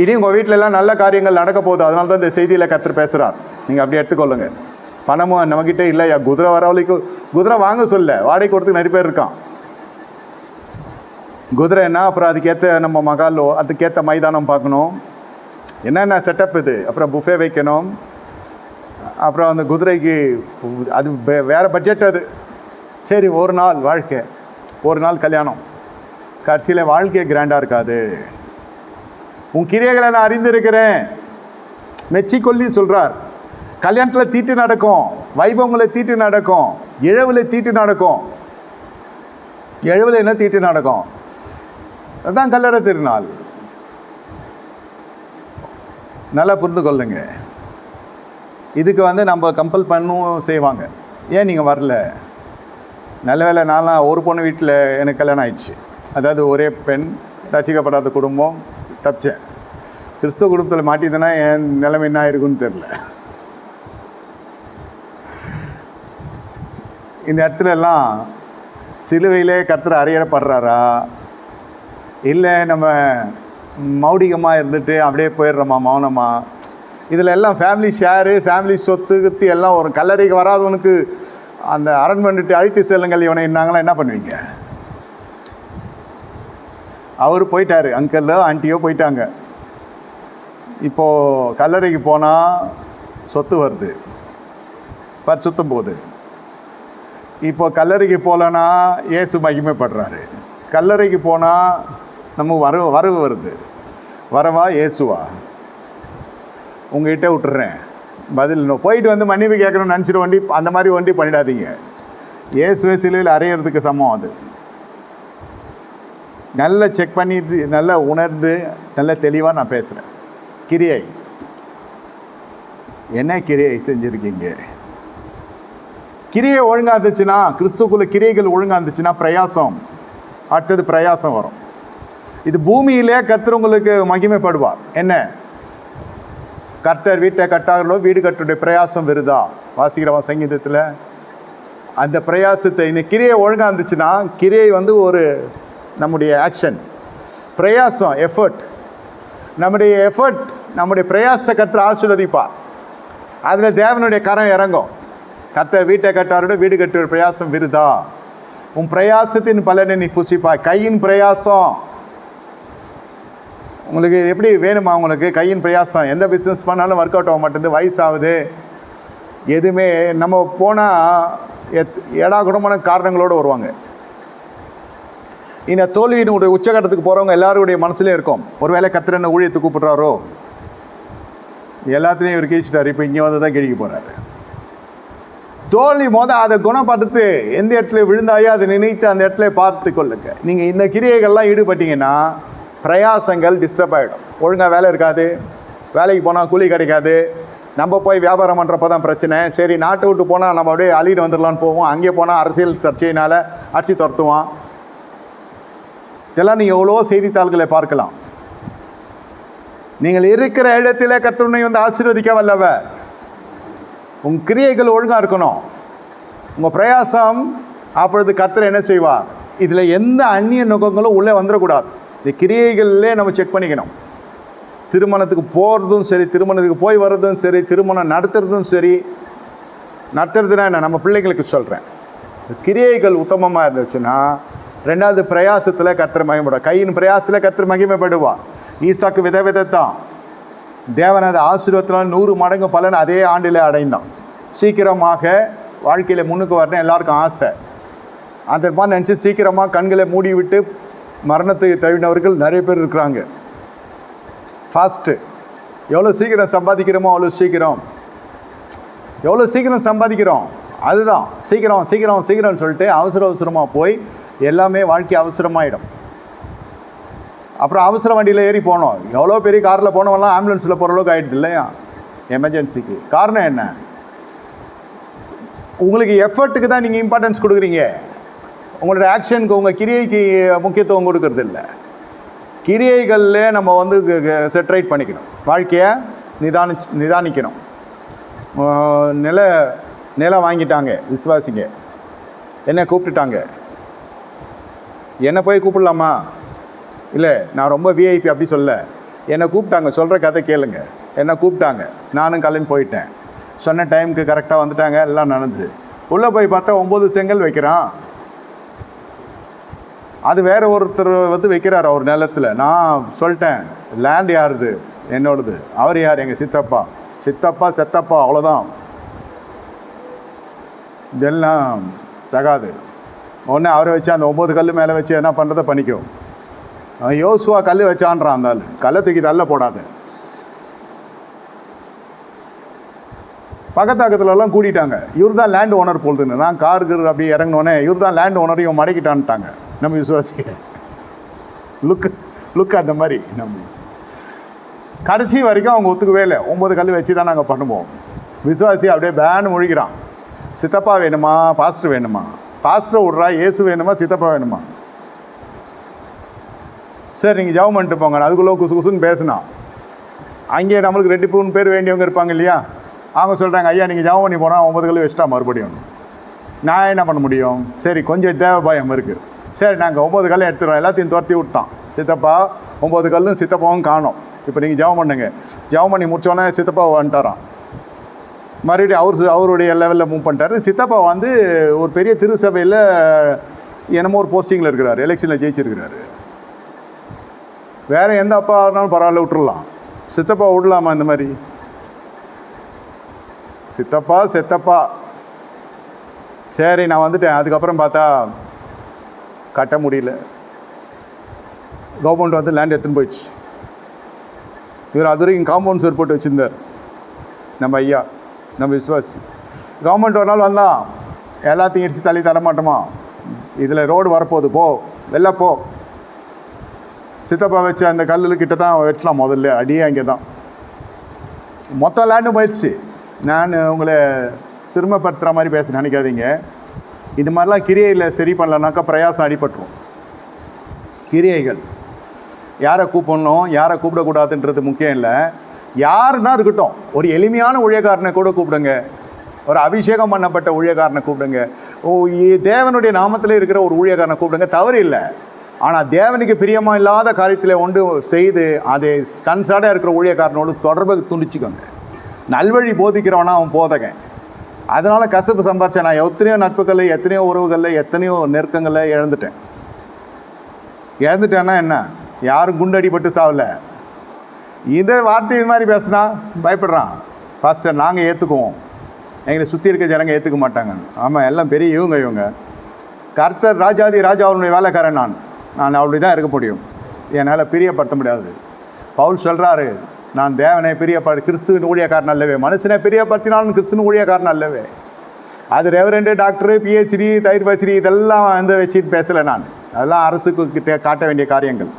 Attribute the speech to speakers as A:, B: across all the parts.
A: இனி உங்கள் வீட்டில எல்லாம் நல்ல காரியங்கள் நடக்க போகுது. அதனால தான் இந்த செய்தியில் கத்தர் பேசுகிறார் நீங்கள் அப்படியே எடுத்துக்கொள்ளுங்க. பணமும் நம்மக்கிட்ட இல்லையா? குதிரை வரவழைக்கும் குதிரை வாங்க சொல்ல. வாடகை கொடுத்து நிறைய பேர் இருக்கான். குதிரைன்னா அப்புறம் அதுக்கேற்ற நம்ம மகாலோ அதுக்கேற்ற மைதானம் பார்க்கணும். என்னென்ன செட்டப் இது? அப்புறம் புஃபே வைக்கணும். அப்புறம் அந்த குதிரைக்கு அது வேறு பட்ஜெட் அது. சரி ஒரு நாள் வாழ்க்கை. ஒரு நாள் கல்யாணம். கடைசியில் வாழ்க்கையே கிராண்டாக இருக்காது. உன் கிரியைகளை நான் அறிந்திருக்கிறேன். மெச்சிக்கொல்லி சொல்கிறார் கல்யாணத்தில் தீட்டு நடக்கும். வைபவங்களை தீட்டு நடக்கும். இழவில் தீட்டு நடக்கும். இழவில் என்ன தீட்டு நடக்கும்? அதுதான் கல்லறை திருநாள். நல்லா புரிந்து கொள்ளுங்க. இதுக்கு வந்து நம்ம கம்பல் பண்ணவும் செய்வாங்க. ஏன் நீங்கள் வரல? நல்ல வேளை நான்லாம் ஒரு பொண்ணு வீட்டில் எனக்கு கல்யாணம் ஆயிடுச்சு. அதாவது ஒரே பெண் ரசிக்கப்படாத குடும்பம் தப்பிச்சேன். கிறிஸ்துவ குடும்பத்தில் மாட்டிதுன்னா என் நிலைமை என்ன இருக்குன்னு தெரில இந்த இடத்துல எல்லாம் சிலுவையிலே கர்த்தர் அறையறப்படுறாரா இல்லை நம்ம மௌடிகமாக இருந்துட்டு அப்படியே போயிடுறோமா மௌனமா? இதில் எல்லாம் ஃபேமிலி ஷேரு ஃபேமிலி சொத்து கத்தி எல்லாம் ஒரு கல்லறைக்கு வராதவனுக்கு அந்த அரண்மனைட்டு அழித்து செல்லுங்கள் இவனை என்னாங்களா என்ன பண்ணுவீங்க? அவர் போயிட்டார் அங்கிளோ ஆண்டியோ போயிட்டாங்க. இப்போது கல்லறைக்கு போனால் சொத்து வருது. பரிசுத்தம் போகுது இப்போ கல்லறைக்கு போகலன்னா இயேசு மகிமைப்படுறாரு. கல்லறைக்கு போனால் நம்ம வர வரவு வருது. வரவா இயேசுவா உங்ககிட்ட விட்டுறேன். பதில் போயிட்டு வந்து மன்னிப்பு கேட்கணும்னு நினச்சிட்டு வண்டி அந்த மாதிரி வண்டி பண்ணிடாதீங்க. இயேசுவே சிலுவையில் அறையிறதுக்கு சமம் அது. நல்லா செக் பண்ணி இது நல்லா உணர்ந்து நல்ல தெளிவாக நான் பேசுகிறேன் கிரியை. என்ன கிரியை செஞ்சுருக்கீங்க? கிரியை ஒழுங்காக இருந்துச்சுன்னா கிறிஸ்துக்குள்ள கிரியைகள் ஒழுங்காக இருந்துச்சுன்னா பிரயாசம். அடுத்தது பிரயாசம் வரும். இது பூமியிலே கர்த்தர் உங்களுக்கு மகிமைப்படுவார். என்ன? கர்த்தர் வீட்டை கட்டார்களோ வீடு கட்டுடைய பிரயாசம் வருதா? வாசிக்கிறவன் சங்கீதத்தில். அந்த பிரயாசத்தை இந்த கிரியை ஒழுங்காக இருந்துச்சுன்னா கிரியை வந்து ஒரு நம்முடைய ஆக்ஷன் பிரயாசம் எஃபர்ட் நம்முடைய எஃபர்ட் நம்முடைய பிரயாசத்தை கற்று ஆசீர்வதிப்பார். அதில் தேவனுடைய கரம் இறங்கும். கத்த வீட்டை கட்டாரோட வீடு கட்டுற பிரயாசம் விருதா? உன் பிரயாசத்தின் பலனை நீ புசிப்பாய். கையின் பிரயாசம். உங்களுக்கு எப்படி வேணுமா உங்களுக்கு? கையின் பிரயாசம். எந்த பிஸ்னஸ் பண்ணாலும் ஒர்க் அவுட் ஆக மாட்டேங்குது. வயசாகுது. எதுவுமே நம்ம போனால் எத் ஏடாகுடமான காரணங்களோடு வருவாங்க. இந்த தோல்வியினுடைய உச்சகட்டத்துக்கு போகிறவங்க எல்லாருடைய மனசுலேயும் இருக்கும். ஒருவேளை கத்திர என்ன ஊழியத்தை கூப்பிட்றாரோ எல்லாத்துலேயும் இவர் கிழிச்சிட்டார். இப்போ இங்கே வந்து தான் கிழிக்க போகிறாரு தோல்வி மோத அதை குணப்படுத்து எந்த இடத்துல விழுந்தாயோ அதை நினைத்து அந்த இடத்துல பார்த்து கொள்ளுங்க. நீங்கள் இந்த கிரியைகள்லாம் ஈடுபட்டீங்கன்னா பிரயாசங்கள் டிஸ்டர்ப் ஆகிடும் ஒழுங்காக வேலை இருக்காது. வேலைக்கு போனால் கூலி கிடைக்காது. நம்ம போய் வியாபாரம் பண்ணுறப்ப தான் பிரச்சனை. சரி நாட்டை விட்டு போனால் நம்ம அப்படியே அழிட்டு வந்துடலான்னு போவோம். அங்கே போனால் அரசியல் சர்ச்சையினால் அடிச்சு துரத்துவான் இதெல்லாம் நீங்கள் எவ்வளோ செய்தித்தாள்களை பார்க்கலாம். நீங்கள் இருக்கிற இடத்துல கர்த்தருனை வந்து ஆசீர்வதிக்க வல்லவர். உன் கிரியைகள் ஒழுங்காக இருக்கணும். உங்கள் பிரயாசம் அப்பொழுது கர்த்தர் என்ன செய்வார்? இதில் எந்த அந்நிய நோக்கங்களும் உள்ளே வந்துடக்கூடாது. இந்த கிரியைகள்லே நம்ம செக் பண்ணிக்கணும். திருமணத்துக்கு போகிறதும் சரி திருமணத்துக்கு போய் வர்றதும் சரி திருமணம் நடத்துறதும் சரி. நடத்துறதுனா என்ன? நம்ம பிள்ளைங்களுக்கு சொல்கிறேன் கிரியைகள் உத்தமமாக இருந்துச்சுன்னா ரெண்டாவது பிரயாசத்தில் கத்திர மகிமைப்படுவார். கையின் பிரயாசத்தில் கத்திர மகிமைப்படுவார். ஈசாக்கு வித விதத்தான் தேவன் அது ஆசீர்வத்தினால் நூறு மடங்கு பலன் அதே ஆண்டில் அடைந்தான். சீக்கிரமாக வாழ்க்கையில் முன்னுக்கு வரணும் எல்லாருக்கும் ஆசை. அந்த மாதிரி நினச்சி சீக்கிரமாக கண்களை மூடி விட்டு மரணத்துக்கு தழுவினவர்கள் நிறைய பேர் இருக்கிறாங்க. ஃபாஸ்ட்டு எவ்வளோ சீக்கிரம் சம்பாதிக்கிறோமோ அவ்வளோ சீக்கிரம். எவ்வளோ சீக்கிரம் சம்பாதிக்கிறோம். அதுதான். சீக்கிரம் சீக்கிரம் சீக்கிரம்னு சொல்லிட்டு அவசர அவசரமாக போய் எல்லாமே வாழ்க்கை அவசரமாயிடும். அப்புறம் அவசர வண்டியில் ஏறி போனோம். எவ்வளோ பெரிய காரில் போனவெல்லாம் ஆம்புலன்ஸில் போகிற அளவுக்கு ஆகிடுது இல்லையா? எமர்ஜென்சிக்கு காரணம் என்ன? உங்களுக்கு எஃபர்ட்டுக்கு தான் நீங்கள் இம்பார்ட்டன்ஸ் கொடுக்குறீங்க. உங்களோட ஆக்ஷனுக்கு உங்கள் கிரியைக்கு முக்கியத்துவம் கொடுக்கறது இல்லை. கிரியைகளில் நம்ம வந்து செட்ரைட் பண்ணிக்கணும். வாழ்க்கையை நிதானி நிதானிக்கணும். நில நிலம் வாங்கிட்டாங்க. விசுவாசிங்க. என்னை கூப்பிட்டுட்டாங்க. என்னை போய் கூப்பிடலாமா? இல்லை நான் ரொம்ப விஐபி அப்படி சொல்ல. என்னை கூப்பிட்டாங்க சொல்கிற கதை கேளுங்க. என்னை கூப்பிட்டாங்க. நானும் கிளம்பி போயிட்டேன். சொன்ன டைமுக்கு கரெக்டாக வந்துட்டாங்க எல்லாம் நடந்துச்சு உள்ளே போய் பார்த்தா ஒம்பது செங்கல் வைக்கிறான். அது வேற ஒருத்தர் வந்து வைக்கிறார் அவர் நிலத்தில். நான் சொல்லிட்டேன் லேண்ட் யாருது? என்னோடது. அவர் யார்? எங்கள் சித்தப்பா. சித்தப்பா செத்தப்பா அவ்வளோதான் இதெல்லாம் தகாது. உடனே அவரை வச்சு அந்த ஒம்பது கல் மேலே வச்சு என்ன பண்ணுறத பண்ணிக்கோ யோசுவா கல் வச்சான்றான் அந்த ஆள். கல்லை தூக்கி தள்ள போடாத. பக்கத்தாக்கத்துலலாம் கூட்டிட்டாங்க. இவர் தான் லேண்ட் ஓனர் போகுதுன்னு நான் காருக்கு அப்படி இறங்கினோடனே இவர் தான் லேண்ட் ஓனரையும் மடக்கிட்டான்ட்டாங்க. நம்ம விசுவாசி லுக் லுக் அந்த மாதிரி நம்ம கடைசி வரைக்கும் அவங்க ஒத்துக்கவே இல்லை. ஒம்பது கல் வச்சு தான் நாங்கள் பண்ணுவோம். விசுவாசி அப்படியே பேன் முழிக்கிறான் சித்தப்பா வேணுமா? பாஸ்டர் வேணுமா? பாஸ்டரை விட்றா இயேசு வேணுமா சித்தப்பா வேணுமா? சரி நீங்கள் ஜெபம் பண்ணிட்டு போங்க. அதுக்குள்ளே குசு குசுன்னு பேசினா. அங்கே நம்மளுக்கு ரெண்டு மூணு பேர் வேண்டியவங்க இருப்பாங்க இல்லையா? அவங்க சொல்கிறாங்க ஐயா நீங்கள் ஜெபம் பண்ணி போனால் ஒம்பது கல் வச்சுட்டா மறுபடியும். நான் என்ன பண்ண முடியும்? சரி கொஞ்சம் தேவை பயம் இருக்குது சரி நாங்கள் ஒம்பது கல்லும் எடுத்துடுறோம் எல்லாத்தையும் துரத்தி விட்டோம் சித்தப்பா ஒம்பது கல்லும் சித்தப்பாவும் காணும். இப்போ நீங்கள் ஜெபம் பண்ணுங்க. ஜெபம் பண்ணி முடிச்சோன்னே சித்தப்பா வந்துட்டாரான் மறுபடியும் அவர் அவருடைய லெவலில் மூவ் பண்ணிட்டாரு. சித்தப்பா வந்து ஒரு பெரிய திருசபையில் என்னமோ ஒரு போஸ்டிங்கில் இருக்கிறார். எலெக்ஷனில் ஜெயிச்சிருக்கிறாரு. வேறு எந்த அப்பா இருந்தாலும் பரவாயில்ல விட்டுடலாம் சித்தப்பா விடலாமா இந்த மாதிரி? சித்தப்பா செத்தப்பா. சரி நான் வந்துட்டேன். அதுக்கப்புறம் பார்த்தா கட்ட முடியல. கவர்மெண்ட் வந்து லேண்ட் எடுத்துன்னு போயிடுச்சு. இவர் அது வரைக்கும் காம்பவுண்ட் சுவர் போட்டு வச்சுருந்தார். நம்ம ஐயா. நம்ம விசுவாசி. கவர்மெண்ட் ஒரு நாள் வந்தான் எல்லாத்தையும் இடிச்சு தள்ளி தர மாட்டோமா? இதில் ரோடு வரப்போகுது போ. வெளில போ. சித்தப்பா வச்ச அந்த கல்லுக்கிட்ட தான் வெட்டலாம் முதல்ல அடியே அங்கே தான் மொத்த லேண்டும் போயிடுச்சு நான் உங்களை சிறுமப்படுத்துகிற மாதிரி பேச நினைக்காதீங்க. இது மாதிரிலாம் கிரியையில் சரி பண்ணலனாக்கா பிரயாசம் அடிபட்டுரும். கிரியைகள். யாரை கூப்பிடணும் யாரை கூப்பிடக்கூடாதுன்றது முக்கியம் இல்லை. யாருன்னா இருக்கட்டும் ஒரு எளிமையான ஊழியக்காரனை கூட கூப்பிடுங்க. ஒரு அபிஷேகம் பண்ணப்பட்ட ஊழியக்காரனை கூப்பிடுங்க. ஓ தேவனுடைய நாமத்தில் இருக்கிற ஒரு ஊழியக்காரனை கூப்பிடுங்க. தவறு இல்லை. ஆனால் தேவனுக்கு பிரியமாக இல்லாத காரியத்தில் ஒன்று செய்து அதை கன்சாடாக இருக்கிற ஊழியக்காரனோடு தொடர்பை துண்டிச்சுக்கோங்க. நல்வழி போதிக்கிறவனா அவன் போதகன். அதனால் கசப்பு சம்பாரிச்சேன் நான் எத்தனையோ நட்புகளில் எத்தனையோ உறவுகளில் எத்தனையோ நெருக்கங்களில் இழந்துட்டேன். இழந்துட்டேன்னா என்ன? யாரும் குண்டடிபட்டு சாவலை. இந்த வார்த்தை இது மாதிரி பேசுனா பயப்படுறான். பாஸ்டர் நாங்கள் ஏற்றுக்குவோம் எங்களை சுற்றி இருக்க ஜனங்க ஏற்றுக்க மாட்டாங்க. ஆமாம் எல்லாம் பெரிய இவங்க இவங்க. கர்த்தர் ராஜாதி ராஜா அவனுடைய வேலைக்காரன் நான். நான் அப்படி தான் இருக்க முடியும். என்னால் பிரியப்படுத்த முடியாது. பவுல் சொல்கிறாரு நான் தேவனை பிரியப்பட கிறிஸ்துவின் ஊழியக்காரன் அல்லவே. மனுஷனை பிரியப்படுத்தினாலும் கிறிஸ்துவின் ஊழியக்காரன் அல்லவே. அது ரெவரெண்டு டாக்டரு பிஹெச்டி தயிர் பச்சடி இதெல்லாம் வந்து வச்சுட்டு பேசலை நான். அதெல்லாம் அரசுக்கு காட்ட வேண்டிய காரியங்கள்.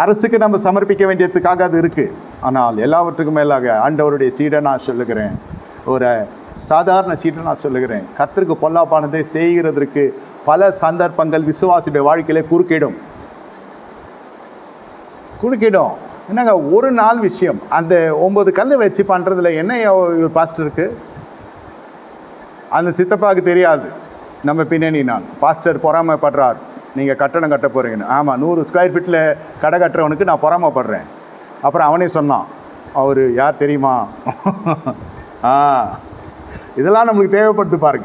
A: அரசுக்கு நம்ம சமர்ப்பிக்க வேண்டியதுக்காக அது இருக்குது ஆனால் எல்லாவற்றுக்கும் மேலாக ஆண்டவருடைய சீடை நான் சொல்லுகிறேன். ஒரு சாதாரண சீட்டை நான் சொல்லுகிறேன். கர்த்தருக்கு பொல்லாப்பானதை செய்கிறதற்கு பல சந்தர்ப்பங்கள் விசுவாசியுடைய வாழ்க்கையிலே குறுக்கிடும். குறுக்கிடும். என்னங்க ஒரு நாள் விஷயம். அந்த ஒம்பது கல் வச்சு பண்ணுறதுல என்ன பாஸ்டருக்கு அந்த சித்தப்பாவுக்கு தெரியாது. நம்ம பின்னணி நான். பாஸ்டர் பொறாமைப்படுறார். நீங்கள் கட்டணம் கட்ட போகிறீங்கன்னு ஆமாம் நூறு ஸ்கொயர் ஃபீட்டில் கடை கட்டுறவனுக்கு நான் பொறாமைப்படுறேன். அப்புறம் அவனே சொன்னான் அவர் யார் தெரியுமா? ஆ இதெல்லாம் நம்மளுக்கு தேவைப்படுது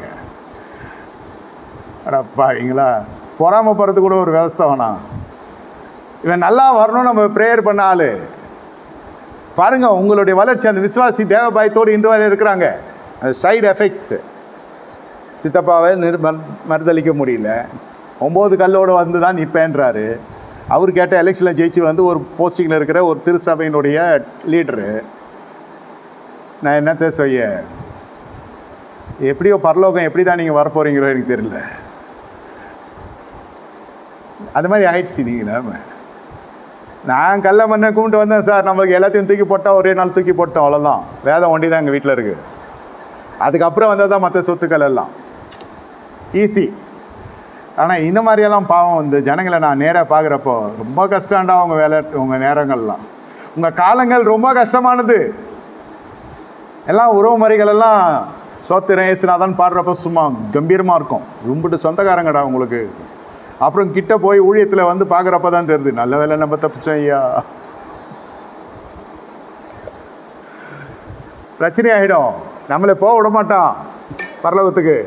A: அடா அடப்பாங்களா பொறாமைப்படுறது கூட ஒரு விவஸ்தை வேணாம் இவன் நல்லா வரணும் நம்ம ப்ரேயர் பண்ண ஆள். பாருங்கள் உங்களுடைய வளர்ச்சி அந்த விசுவாசி தேவபாயத்தோடு இன்று வரை இருக்கிறாங்க. சைடு எஃபெக்ட்ஸு சித்தப்பாவை நிர் மறு- மறுதளிக்க முடியல. ஒம்பது கல்லோடு வந்து தான் நிற்பேன்றாரு அவர் கேட்ட எலெக்ஷனில் ஜெயிச்சு வந்து ஒரு போஸ்டிங்கில் இருக்கிற ஒரு திருச்சபையினுடைய லீடரு நான் என்னத்த செய்ய? எப்படியோ பரலோகம் எப்படி தான் நீங்கள் வரப்போகிறீங்களோ எனக்கு தெரியல. அது மாதிரி ஆயிடுச்சு நீங்கள்? நான் கல்ல மண்ணை கும்பிட்டு வந்தேன் சார். நம்மளுக்கு எல்லாத்தையும் தூக்கி போட்டால் ஒரே நாள் தூக்கி போட்டோம். அவ்வளோதான் வேதம் ஒண்டி தான் எங்கள் வீட்டில் இருக்குது அதுக்கப்புறம் வந்தால் தான் மற்ற சொத்துக்கள் எல்லாம். ஈஸி ஆனால் இந்த மாதிரியெல்லாம் பாவம் இந்த ஜனங்களை நான் நேராக பார்க்குறப்போ ரொம்ப கஷ்டம்டா உங்கள் வேலை உங்கள் நேரங்கள்லாம். உங்கள் காலங்கள் ரொம்ப கஷ்டமானது. எல்லாம் உறவு முறைகளெல்லாம் சோத்து ஏசுனாதான் பாடுறப்ப சும்மா கம்பீரமாக இருக்கும். ரொம்பிட்டு சொந்தக்காரங்கடா உங்களுக்கு. அப்புறம் கிட்டே போய் ஊழியத்தில் வந்து பார்க்குறப்ப தான் தெரியுது. நல்ல வேலை நம்ம தப்பிச்சோம் ஐயா. பிரச்சனை ஆகிடும் நம்மளை போக விட மாட்டான் பரலோகத்துக்கு.